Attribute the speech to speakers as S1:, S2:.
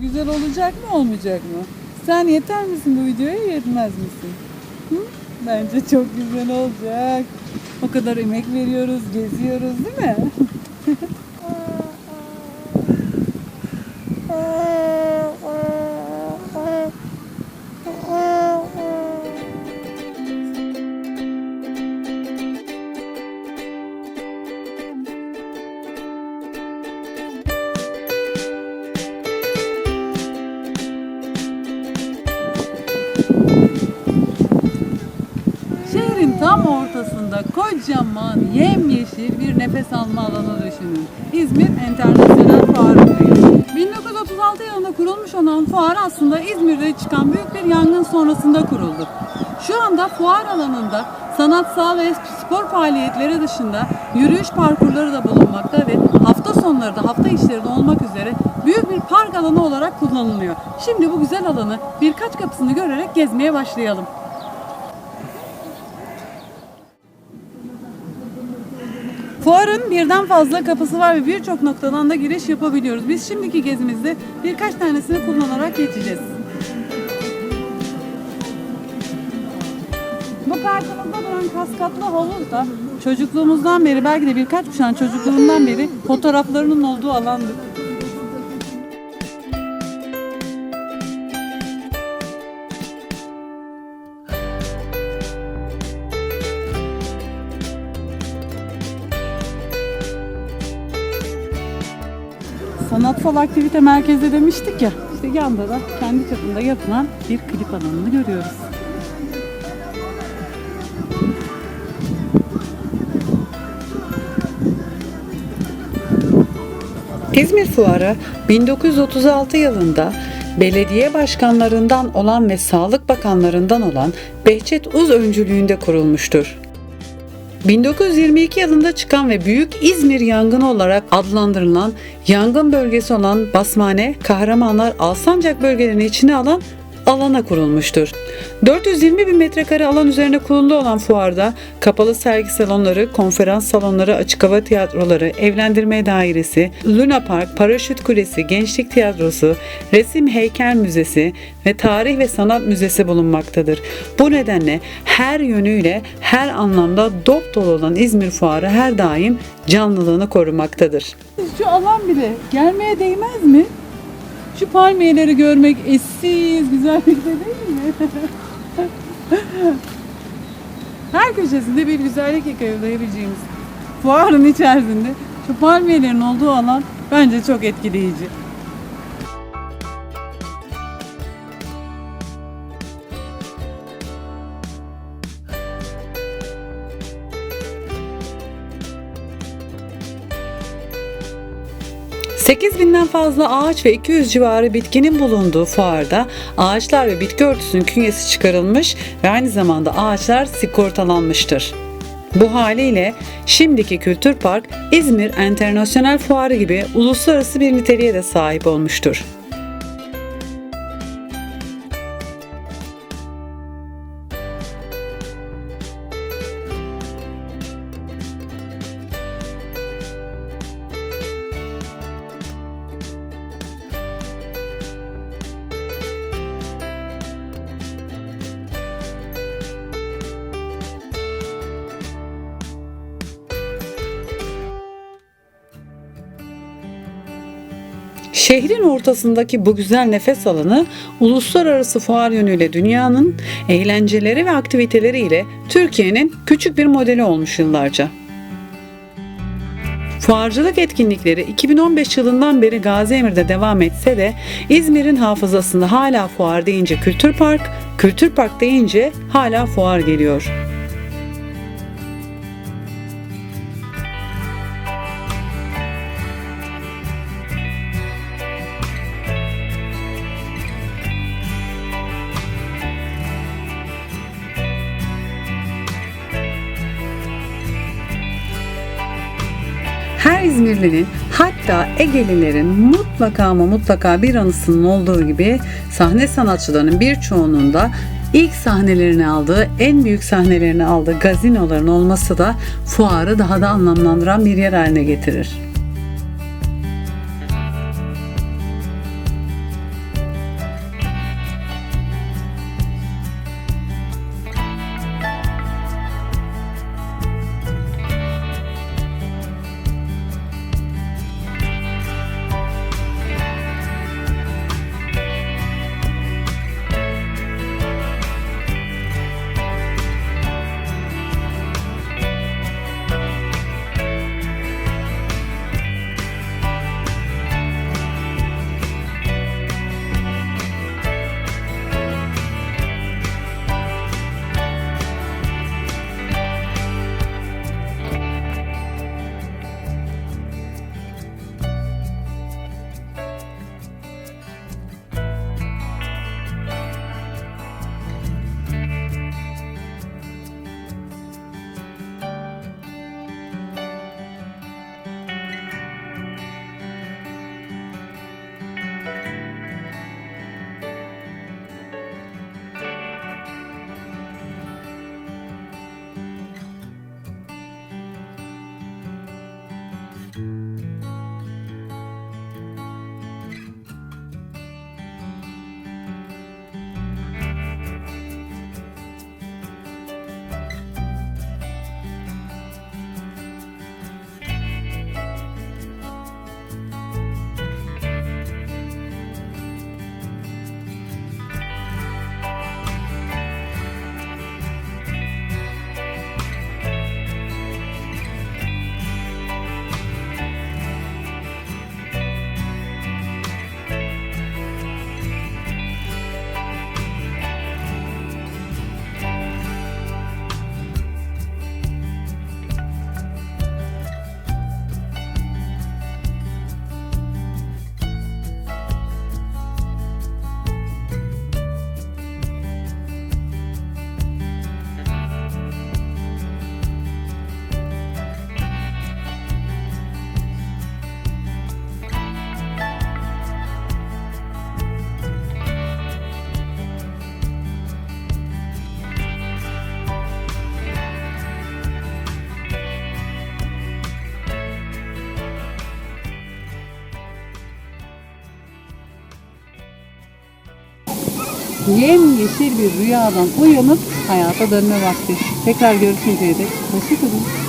S1: güzel olacak mı olmayacak mı? Sen yeter misin bu videoya yetmez misin? Hı? Bence çok güzel olacak. O kadar emek veriyoruz, geziyoruz değil mi? kocaman yemyeşil bir nefes alma alanı düşünün. İzmir Enternasyonel Fuarı'ndayız. 1936 yılında kurulmuş olan fuar aslında İzmir'de çıkan büyük bir yangın sonrasında kuruldu. Şu anda fuar alanında sanatsal ve spor faaliyetleri dışında yürüyüş parkurları da bulunmakta ve hafta sonları da hafta içleri de olmak üzere büyük bir park alanı olarak kullanılıyor. Şimdi bu güzel alanı birkaç kapısını görerek gezmeye başlayalım. Fuarın birden fazla kapısı var ve birçok noktadan da giriş yapabiliyoruz. Biz şimdiki gezimizde birkaç tanesini kullanarak geçeceğiz. Bu karşımızda duran kaskatlı havuz da çocukluğumuzdan beri belki de birkaç kuşağın çocukluğundan beri fotoğraflarının olduğu alandır. Sanatsal aktivite merkezi demiştik ya. İşte yanda da kendi çapında yapılan bir klip alanını görüyoruz.
S2: İzmir Fuarı 1936 yılında belediye başkanlarından olan ve sağlık bakanlarından olan Behçet Uz öncülüğünde kurulmuştur. 1922 yılında çıkan ve Büyük İzmir yangını olarak adlandırılan yangın bölgesi olan Basmane, Kahramanlar, Alsancak bölgelerini içine alan alana kurulmuştur. 420 bin metrekare alan üzerine kurulu olan fuarda kapalı sergi salonları, konferans salonları, açık hava tiyatroları, evlendirme dairesi, Luna Park, Paraşüt Kulesi, Gençlik Tiyatrosu, Resim Heykel Müzesi ve Tarih ve Sanat Müzesi bulunmaktadır. Bu nedenle her yönüyle her anlamda dop dolu olan İzmir Fuarı her daim canlılığını korumaktadır.
S1: Şu alan bile gelmeye değmez mi? Şu palmiyeleri görmek eşsiz güzellikte değil mi? Her köşesinde bir güzellik yakalayabileceğimiz fuarın içerisinde şu palmiyelerin olduğu alan bence çok etkileyici.
S2: Binden fazla ağaç ve 200 civarı bitkinin bulunduğu fuarda ağaçlar ve bitki örtüsünün künyesi çıkarılmış ve aynı zamanda ağaçlar sigortalanmıştır. Bu haliyle şimdiki Kültür Park İzmir Enternasyonel Fuarı gibi uluslararası bir niteliğe de sahip olmuştur. Şehrin ortasındaki bu güzel nefes alanı uluslararası fuar yönüyle dünyanın eğlenceleri ve aktiviteleriyle Türkiye'nin küçük bir modeli olmuş yıllarca. Fuarcılık etkinlikleri 2015 yılından beri Gaziemir'de devam etse de İzmir'in hafızasında hala fuar deyince Kültür Park, Kültür Park deyince hala fuar geliyor. İzmirlinin hatta Egelilerin mutlaka ama mutlaka bir anısının olduğu gibi sahne sanatçılarının birçoğunun da ilk sahnelerini aldığı, en büyük sahnelerini aldığı gazinoların olması da fuarı daha da anlamlandıran bir yer haline getirir.
S1: Yemyeşil bir rüyadan uyanıp hayata dönme vakti. Tekrar görüşünceye dek hoşçakalın.